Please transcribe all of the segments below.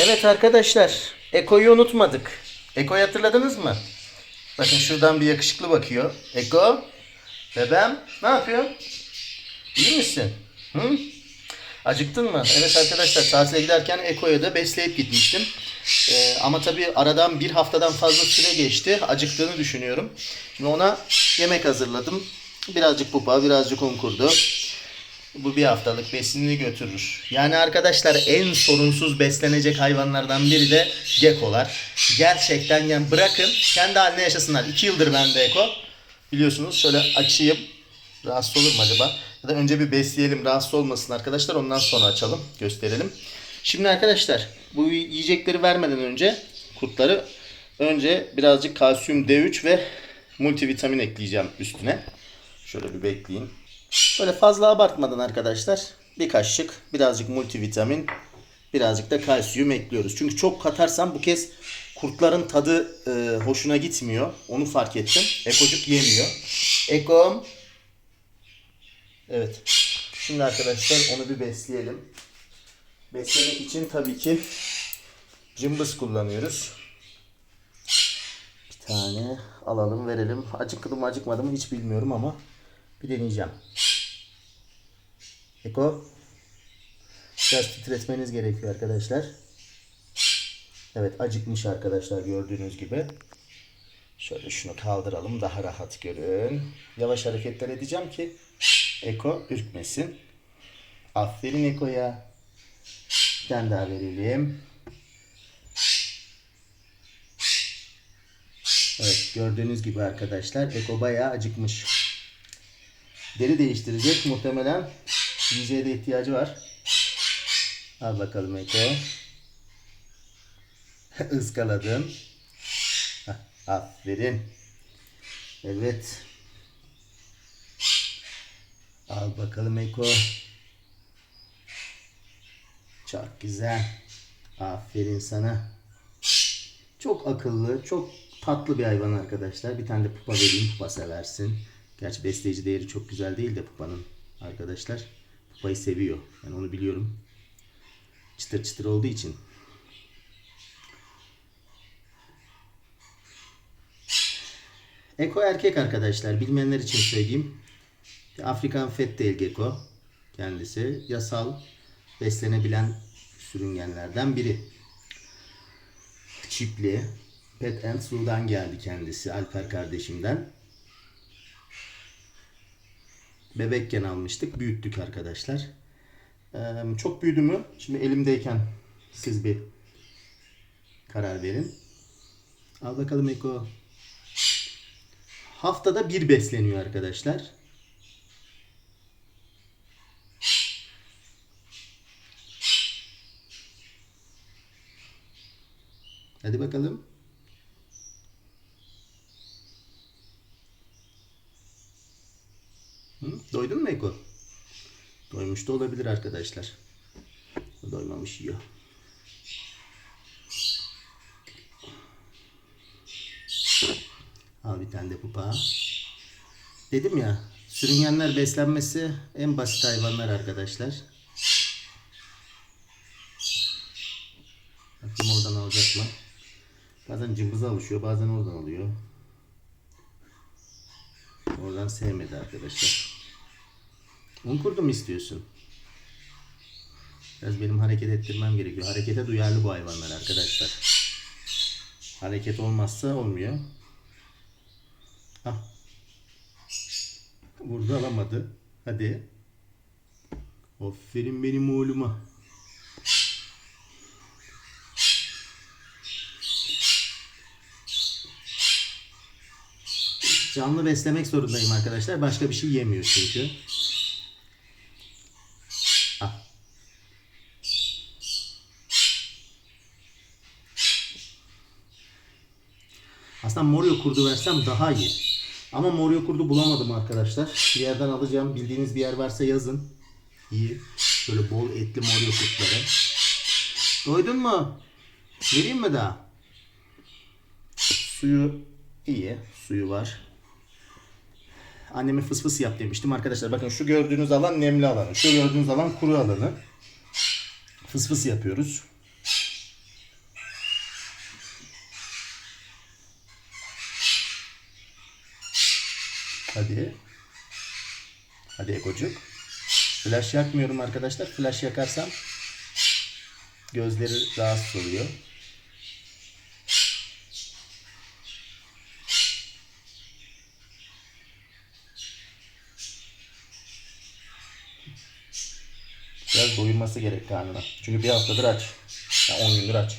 Evet arkadaşlar, Eko'yu unutmadık. Eko'yu hatırladınız mı? Bakın şuradan bir yakışıklı bakıyor. Eko, bebeğim ne yapıyor? İyi misin? Hı? Acıktın mı? Evet arkadaşlar tatile giderken Eko'ya da besleyip gitmiştim. Ee, ama tabii aradan bir haftadan fazla süre geçti. Acıktığını düşünüyorum. Şimdi ona yemek hazırladım. Birazcık pupa, birazcık un kurdu. Bu bir haftalık besinini götürür. Yani arkadaşlar en sorunsuz beslenecek hayvanlardan biri de gekolar. Gerçekten yani bırakın kendi haline yaşasınlar. 2 yıldır bende eko. Biliyorsunuz şöyle açayım. Rahatsız olur mu acaba? Ya da önce bir besleyelim rahatsız olmasın arkadaşlar. Ondan sonra açalım gösterelim. Şimdi arkadaşlar bu yiyecekleri vermeden önce kurtları önce birazcık kalsiyum D3 ve multivitamin ekleyeceğim üstüne. Şöyle bir bekleyin. Böyle fazla abartmadan arkadaşlar bir kaşık birazcık multivitamin birazcık da kalsiyum ekliyoruz. Çünkü çok katarsam bu kez kurtların tadı e, hoşuna gitmiyor. Onu fark ettim. Ekocuk yemiyor. Ekom. Evet. Şimdi arkadaşlar onu bir besleyelim. Beslemek için tabii ki cımbız kullanıyoruz. Bir tane alalım verelim. Acıktı mı acıkmadı mı hiç bilmiyorum ama bir deneyeceğim. Eko. Biraz titretmeniz gerekiyor arkadaşlar. Evet acıkmış arkadaşlar gördüğünüz gibi. Şöyle şunu kaldıralım daha rahat görün. Yavaş hareketler edeceğim ki Eko ürkmesin. Aferin Eko'ya. Bir tane daha verelim. Evet gördüğünüz gibi arkadaşlar Eko bayağı acıkmış. Deri değiştirecek muhtemelen yiyeceğe de ihtiyacı var. Al bakalım Eko. Iskaladın. Aferin. Evet. Al bakalım Eko. Çok güzel. Aferin sana. Çok akıllı, çok tatlı bir hayvan arkadaşlar. Bir tane de pupa vereyim, pupa seversin. Gerçi besleyici değeri çok güzel değil de pupanın arkadaşlar. Pupayı seviyor. Ben onu biliyorum. Çıtır çıtır olduğu için. Eko erkek arkadaşlar. Bilmeyenler için söyleyeyim. Afrikan Fettel Gecko kendisi. Yasal beslenebilen sürüngenlerden biri. Çipli. Pet and Su'dan geldi kendisi. Alper kardeşimden. Bebekken almıştık. Büyüttük arkadaşlar. Ee, çok büyüdü mü? Şimdi elimdeyken siz bir karar verin. Al bakalım Eko. Haftada bir besleniyor arkadaşlar. Hadi bakalım. Doydun mu Eko? Doymuş da olabilir arkadaşlar. Doymamış yiyor. Al bir tane de pupa. Dedim ya sürüngenler beslenmesi en basit hayvanlar arkadaşlar. Bakayım oradan alacak mı? Bazen cımbıza alışıyor bazen oradan alıyor. Oradan sevmedi arkadaşlar. Un kurdu mu istiyorsun? Biraz benim hareket ettirmem gerekiyor. Harekete duyarlı bu hayvanlar arkadaşlar. Hareket olmazsa olmuyor. Ah. Vurdu alamadı. Hadi. Aferin benim oğluma. Canlı beslemek zorundayım arkadaşlar. Başka bir şey yemiyor çünkü. Aslında Morio kurdu versem daha iyi. Ama Morio kurdu bulamadım arkadaşlar. Bir yerden alacağım. Bildiğiniz bir yer varsa yazın. İyi. Böyle bol etli Morio kurtları. Doydun mu? Vereyim mi daha? Suyu iyi. Suyu var. Anneme fıs fıs yap demiştim arkadaşlar. Bakın şu gördüğünüz alan nemli alanı. Şu gördüğünüz alan kuru alanı. Fıs fıs yapıyoruz. Hadi. Hadi Ekocuk. Flash yakmıyorum arkadaşlar. Flash yakarsam gözleri rahatsız oluyor. Biraz doyurması gerek karnına. Çünkü bir haftadır aç. Ya 10 gündür aç.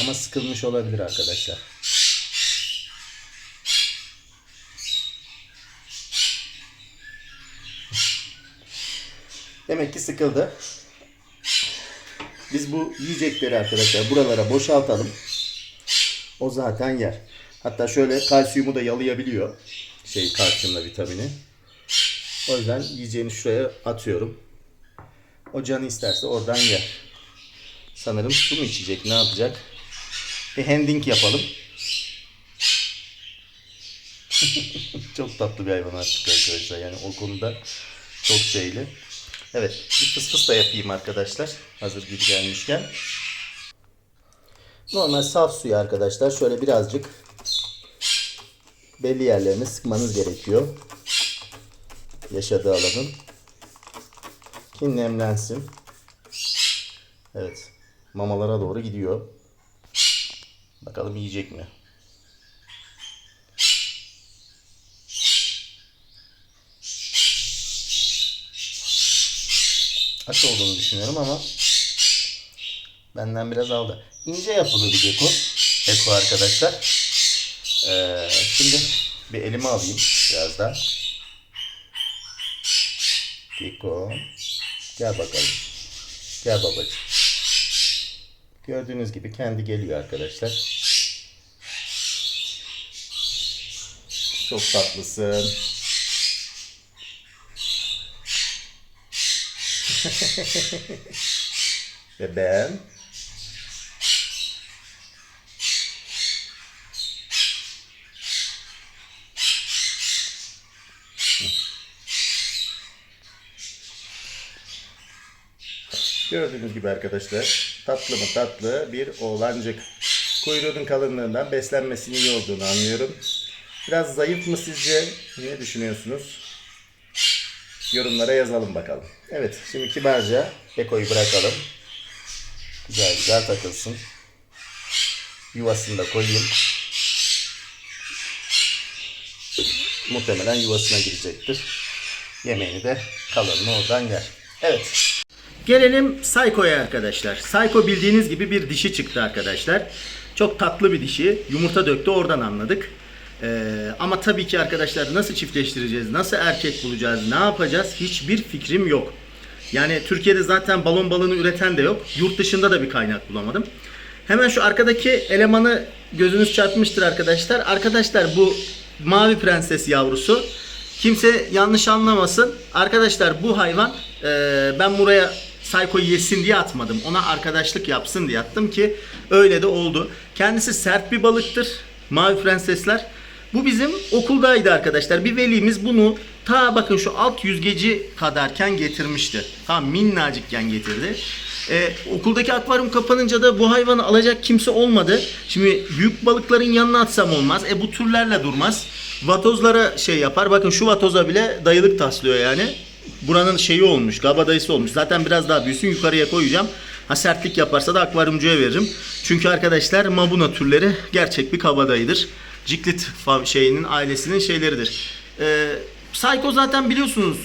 Ama sıkılmış olabilir arkadaşlar. Demek ki sıkıldı. Biz bu yiyecekleri arkadaşlar buralara boşaltalım. O zaten yer. Hatta şöyle kalsiyumu da yalayabiliyor. Şey kalsiyumla vitamini. O yüzden yiyeceğini şuraya atıyorum. O canı isterse oradan yer. Sanırım su mu içecek ne yapacak? Bir handing yapalım. çok tatlı bir hayvan artık arkadaşlar. Yani o konuda çok şeyli. Evet bir fıs fıs da yapayım arkadaşlar. Hazır gibi gelmişken. Normal saf suyu arkadaşlar. Şöyle birazcık belli yerlerini sıkmanız gerekiyor. Yaşadığı alanın. Ki nemlensin. Evet. Mamalara doğru gidiyor. Bakalım yiyecek mi? Aç olduğunu düşünüyorum ama benden biraz aldı. İnce yapılı bir gecko. Gecko arkadaşlar. Ee, şimdi bir elime alayım biraz da. Gecko. Gel bakalım. Gel babacığım. Gördüğünüz gibi kendi geliyor arkadaşlar. Çok tatlısın. Ve ben Gördüğünüz gibi arkadaşlar tatlı mı tatlı bir oğlancık. Kuyruğunun kalınlığından beslenmesinin iyi olduğunu anlıyorum. Biraz zayıf mı sizce? Ne düşünüyorsunuz? Yorumlara yazalım bakalım. Evet şimdi kibarca Eko'yu bırakalım. Güzel güzel takılsın. Yuvasını da koyayım. Muhtemelen yuvasına girecektir. Yemeğini de kalanını oradan yer. Evet. Gelelim Psycho'ya arkadaşlar. Psycho bildiğiniz gibi bir dişi çıktı arkadaşlar. Çok tatlı bir dişi. Yumurta döktü oradan anladık. Ee, ama tabii ki arkadaşlar nasıl çiftleştireceğiz, nasıl erkek bulacağız, ne yapacağız hiçbir fikrim yok. Yani Türkiye'de zaten balon balığını üreten de yok. Yurt dışında da bir kaynak bulamadım. Hemen şu arkadaki elemanı gözünüz çarpmıştır arkadaşlar. Arkadaşlar bu mavi prenses yavrusu. Kimse yanlış anlamasın. Arkadaşlar bu hayvan e, ben buraya Psycho yesin diye atmadım. Ona arkadaşlık yapsın diye attım ki öyle de oldu. Kendisi sert bir balıktır. Mavi prensesler. Bu bizim okuldaydı arkadaşlar. Bir velimiz bunu ta bakın şu alt yüzgeci kadarken getirmişti. Tam minnacıkken getirdi. Ee, okuldaki akvaryum kapanınca da bu hayvanı alacak kimse olmadı. Şimdi büyük balıkların yanına atsam olmaz. E bu türlerle durmaz. Vatozlara şey yapar. Bakın şu vatoza bile dayılık taslıyor yani. Buranın şeyi olmuş, kabadayısı olmuş. Zaten biraz daha büyüsün yukarıya koyacağım. Ha sertlik yaparsa da akvaryumcuya veririm. Çünkü arkadaşlar mabuna türleri gerçek bir kabadayıdır. Ciklit şeyinin ailesinin şeyleridir. Ee, Psycho zaten biliyorsunuz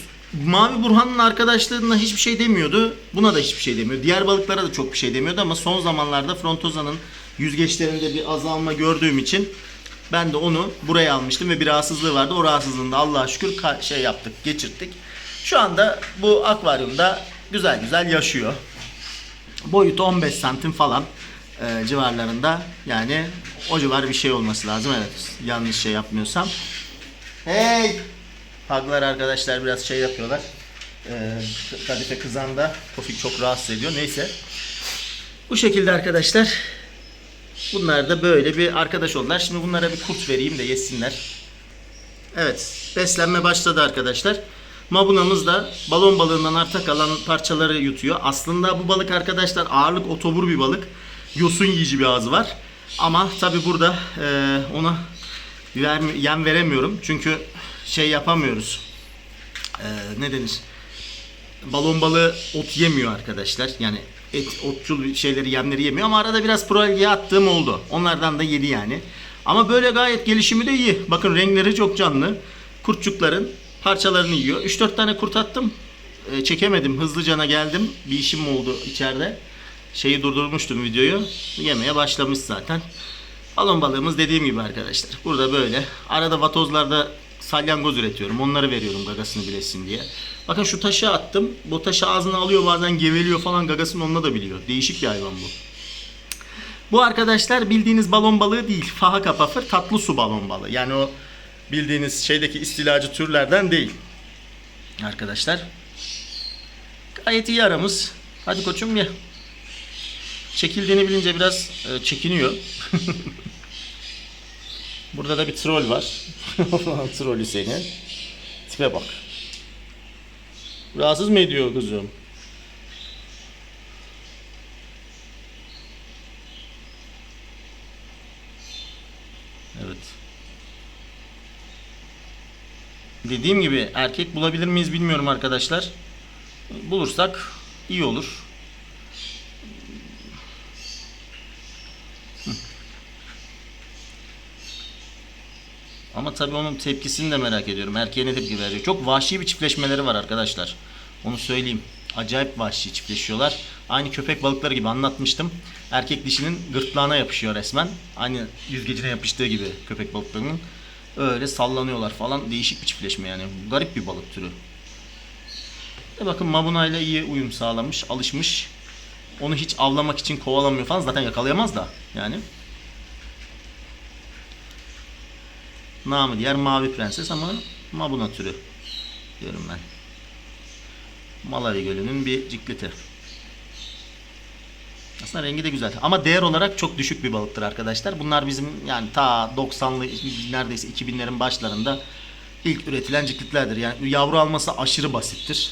Mavi Burhan'ın arkadaşlarına hiçbir şey demiyordu. Buna da hiçbir şey demiyor. Diğer balıklara da çok bir şey demiyordu ama son zamanlarda Frontoza'nın yüzgeçlerinde bir azalma gördüğüm için ben de onu buraya almıştım ve bir rahatsızlığı vardı. O rahatsızlığını da Allah'a şükür şey yaptık, geçirttik. Şu anda bu akvaryumda güzel güzel yaşıyor. Boyutu 15 santim falan e, civarlarında. Yani o civar bir şey olması lazım. Evet yanlış şey yapmıyorsam. Hey! Paglar arkadaşlar biraz şey yapıyorlar. E, kadife kızan da Tofik çok rahatsız ediyor. Neyse. Bu şekilde arkadaşlar. Bunlar da böyle bir arkadaş oldular. Şimdi bunlara bir kurt vereyim de yesinler. Evet, beslenme başladı arkadaşlar. Mabunamız da balon balığından arta kalan parçaları yutuyor. Aslında bu balık arkadaşlar ağırlık otobur bir balık. Yosun yiyici bir ağzı var. Ama tabi burada e, ona vermi- yem veremiyorum. Çünkü şey yapamıyoruz. E, ne denir? Balon balığı ot yemiyor arkadaşlar. Yani et, otçul şeyleri, yemleri yemiyor ama arada biraz prolgiye attığım oldu. Onlardan da yedi yani. Ama böyle gayet gelişimi de iyi. Bakın renkleri çok canlı. Kurtçukların parçalarını yiyor. 3-4 tane kurt attım. E, çekemedim. Hızlıcana geldim. Bir işim oldu içeride. Şeyi durdurmuştum videoyu. Yemeye başlamış zaten. Balon balığımız dediğim gibi arkadaşlar. Burada böyle. Arada vatozlarda salyangoz üretiyorum. Onları veriyorum gagasını bilesin diye. Bakın şu taşı attım. Bu taşı ağzına alıyor bazen geveliyor falan gagasını onunla da biliyor. Değişik bir hayvan bu. Bu arkadaşlar bildiğiniz balon balığı değil. Faha kapafır tatlı su balon balığı. Yani o bildiğiniz şeydeki istilacı türlerden değil. Arkadaşlar. Gayet iyi aramız. Hadi koçum ye. Çekildiğini bilince biraz e, çekiniyor. Burada da bir troll var. Trollü seni. Tipe bak. Rahatsız mı ediyor kızım? Evet. Dediğim gibi erkek bulabilir miyiz bilmiyorum arkadaşlar. Bulursak iyi olur. Tabii onun tepkisini de merak ediyorum. Erkeğe ne tepki verecek? Çok vahşi bir çiftleşmeleri var arkadaşlar. Onu söyleyeyim. Acayip vahşi çiftleşiyorlar. Aynı köpek balıkları gibi anlatmıştım. Erkek dişinin gırtlağına yapışıyor resmen. Aynı yüzgecine yapıştığı gibi köpek balıklarının. Öyle sallanıyorlar falan. Değişik bir çiftleşme yani. Garip bir balık türü. E bakın Mabuna ile iyi uyum sağlamış, alışmış. Onu hiç avlamak için kovalamıyor falan. Zaten yakalayamaz da yani. Namı diğer mavi prenses ama Mabuna türü diyorum ben. Malawi Gölü'nün bir cikleti. Aslında rengi de güzel. Ama değer olarak çok düşük bir balıktır arkadaşlar. Bunlar bizim yani ta 90'lı neredeyse 2000'lerin başlarında ilk üretilen ciklitlerdir. Yani yavru alması aşırı basittir.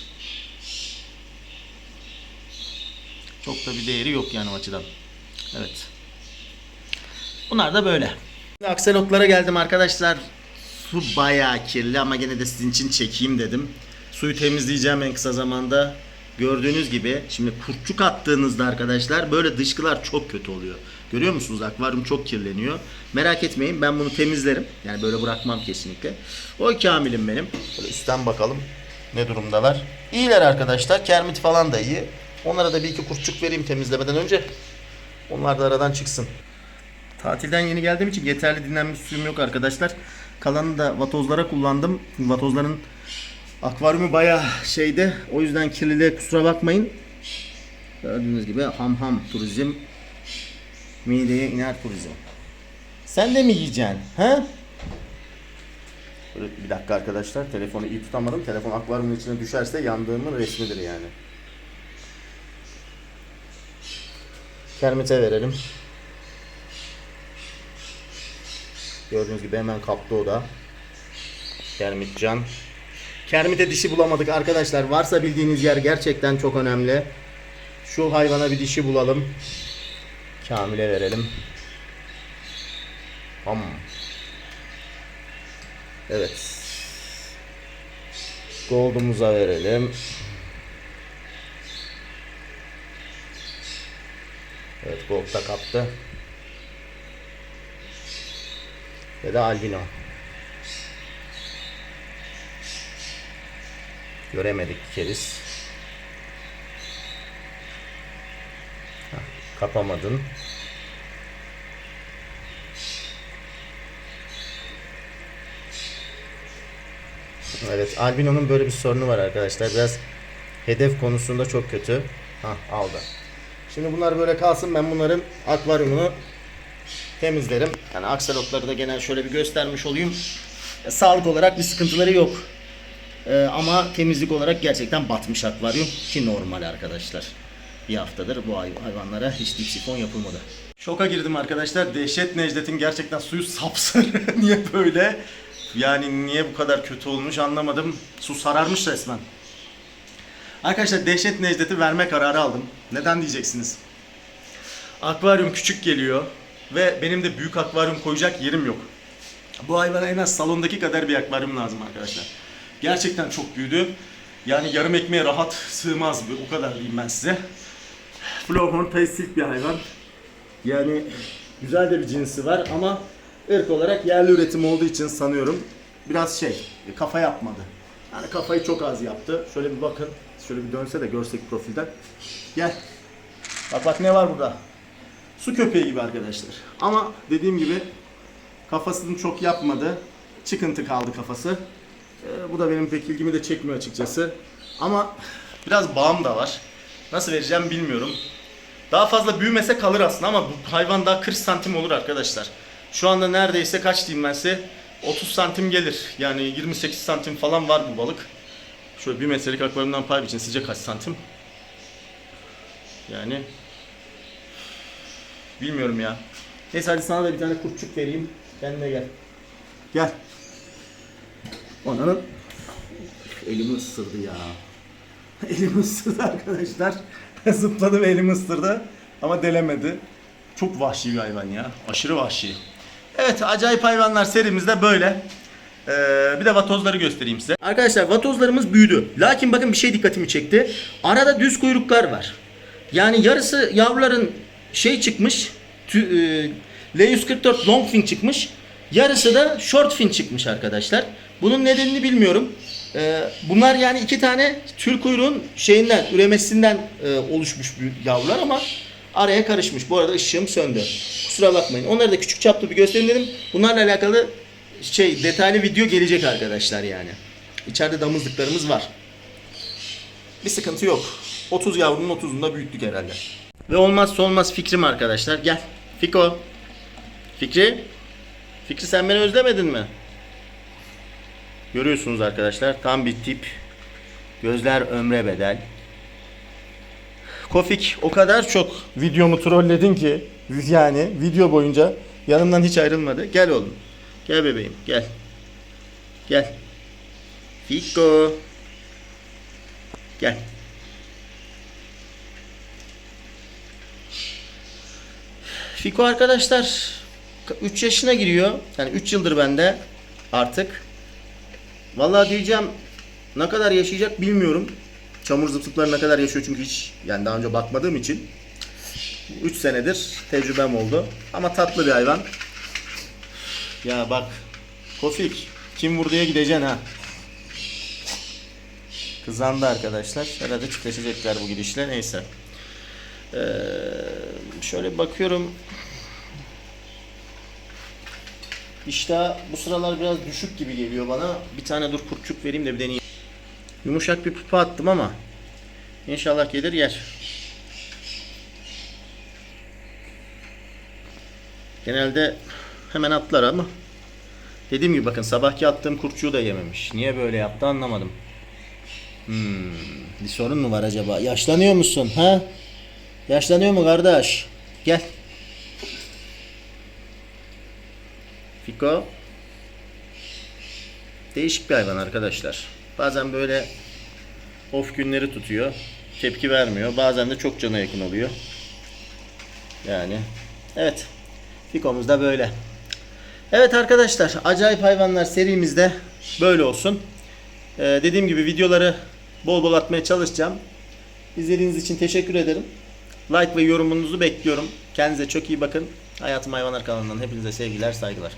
Çok da bir değeri yok yani o açıdan. Evet. Bunlar da böyle. Akselotlara geldim arkadaşlar. Su bayağı kirli ama gene de sizin için çekeyim dedim. Suyu temizleyeceğim en kısa zamanda. Gördüğünüz gibi şimdi kurtçuk attığınızda arkadaşlar böyle dışkılar çok kötü oluyor. Görüyor musunuz? Akvaryum çok kirleniyor. Merak etmeyin ben bunu temizlerim. Yani böyle bırakmam kesinlikle. O kamilim benim. Böyle üstten bakalım ne durumdalar. İyiler arkadaşlar. Kermit falan da iyi. Onlara da bir iki kurtçuk vereyim temizlemeden önce. Onlar da aradan çıksın. Tatilden yeni geldiğim için yeterli dinlenme suyum yok arkadaşlar. Kalanını da vatozlara kullandım. Vatozların akvaryumu bayağı şeyde. O yüzden kirliliğe kusura bakmayın. Gördüğünüz gibi ham ham turizm. Mideye iner turizm. Sen de mi yiyeceksin? He? Böyle bir dakika arkadaşlar. Telefonu iyi tutamadım. Telefon akvaryumun içine düşerse yandığımın resmidir yani. Kermit'e verelim. Gördüğünüz gibi hemen kaptı o da. Kermitcan. Kermit'e dişi bulamadık arkadaşlar. Varsa bildiğiniz yer gerçekten çok önemli. Şu hayvana bir dişi bulalım. Kamil'e verelim. Ham. Evet. Gold'umuza verelim. Evet Gold da kaptı. Ve de albino. Göremedik keriz. Hah, kapamadın. Evet, albino'nun böyle bir sorunu var arkadaşlar. Biraz hedef konusunda çok kötü. Ha, aldı. Şimdi bunlar böyle kalsın. Ben bunların akvaryumunu temizlerim. Yani aksalotları da genel şöyle bir göstermiş olayım. E, sağlık olarak bir sıkıntıları yok. E, ama temizlik olarak gerçekten batmış akvaryum ki normal arkadaşlar. Bir haftadır bu hay- hayvanlara hiç dip sifon yapılmadı. Şoka girdim arkadaşlar. Dehşet Necdet'in gerçekten suyu sapsarı. niye böyle? Yani niye bu kadar kötü olmuş anlamadım. Su sararmış resmen. Arkadaşlar Dehşet Necdet'i verme kararı aldım. Neden diyeceksiniz? Akvaryum küçük geliyor. Ve benim de büyük akvaryum koyacak yerim yok. Bu hayvana en az salondaki kadar bir akvaryum lazım arkadaşlar. Gerçekten çok büyüdü. Yani yarım ekmeğe rahat sığmaz bu. O kadar diyeyim ben size. Flowhorn Paisley bir hayvan. Yani güzel de bir cinsi var ama ırk olarak yerli üretim olduğu için sanıyorum biraz şey kafa yapmadı. Yani kafayı çok az yaptı. Şöyle bir bakın. Şöyle bir dönse de görsek profilden. Gel. Bak bak ne var burada. Su köpeği gibi arkadaşlar. Ama dediğim gibi kafasını çok yapmadı. Çıkıntı kaldı kafası. Ee, bu da benim pek ilgimi de çekmiyor açıkçası. Ama biraz bağım da var. Nasıl vereceğim bilmiyorum. Daha fazla büyümese kalır aslında ama bu hayvan daha 40 santim olur arkadaşlar. Şu anda neredeyse kaç diyeyim ben size 30 santim gelir. Yani 28 santim falan var bu balık. Şöyle bir metrelik akvaryumdan pay biçin sizce kaç santim? Yani bilmiyorum ya. Neyse hadi sana da bir tane kurtçuk vereyim. Kendine gel. Gel. Onanın elimi ısırdı ya. elimi ısırdı arkadaşlar. Zıpladı ve elimi ısırdı. Ama delemedi. Çok vahşi bir hayvan ya. Aşırı vahşi. Evet acayip hayvanlar serimizde böyle. Ee, bir de vatozları göstereyim size. Arkadaşlar vatozlarımız büyüdü. Lakin bakın bir şey dikkatimi çekti. Arada düz kuyruklar var. Yani yarısı yavruların şey çıkmış. Tü, e, L144 long fin çıkmış. Yarısı da short fin çıkmış arkadaşlar. Bunun nedenini bilmiyorum. E, bunlar yani iki tane tül kuyruğun şeyinden, üremesinden e, oluşmuş yavrular ama araya karışmış. Bu arada ışığım söndü. Kusura bakmayın. Onları da küçük çaplı bir göstereyim dedim. Bunlarla alakalı şey detaylı video gelecek arkadaşlar yani. İçeride damızlıklarımız var. Bir sıkıntı yok. 30 yavrunun 30'unu da büyüttük herhalde. Ve olmazsa olmaz fikrim arkadaşlar. Gel. Fiko. Fikri. Fikri sen beni özlemedin mi? Görüyorsunuz arkadaşlar. Tam bir tip. Gözler ömre bedel. Kofik o kadar çok videomu trolledin ki yani video boyunca yanımdan hiç ayrılmadı. Gel oğlum. Gel bebeğim gel. Gel. Fiko. Gel. Fiko arkadaşlar 3 yaşına giriyor. Yani 3 yıldır bende artık. Vallahi diyeceğim ne kadar yaşayacak bilmiyorum. Çamur zıplıkları ne kadar yaşıyor çünkü hiç yani daha önce bakmadığım için 3 senedir tecrübem oldu. Ama tatlı bir hayvan. Ya bak Kofik kim vurduya gideceksin ha. Kızandı arkadaşlar. Herhalde çıkışacaklar bu gidişle. Neyse. Ee, şöyle bakıyorum. İşte bu sıralar biraz düşük gibi geliyor bana. Bir tane dur kurtçuk vereyim de bir deneyeyim. Yumuşak bir pupa attım ama inşallah gelir yer. Genelde hemen atlar ama dediğim gibi bakın sabahki attığım kurtçuğu da yememiş. Niye böyle yaptı anlamadım. Hmm, bir sorun mu var acaba? Yaşlanıyor musun ha? Yaşlanıyor mu kardeş? Gel. Fiko. Değişik bir hayvan arkadaşlar. Bazen böyle off günleri tutuyor. Tepki vermiyor. Bazen de çok cana yakın oluyor. Yani evet. Fikomuz da böyle. Evet arkadaşlar acayip hayvanlar serimizde böyle olsun. Ee, dediğim gibi videoları bol bol atmaya çalışacağım. İzlediğiniz için teşekkür ederim. Like ve yorumunuzu bekliyorum. Kendinize çok iyi bakın. Hayatım Hayvanlar kanalından hepinize sevgiler, saygılar.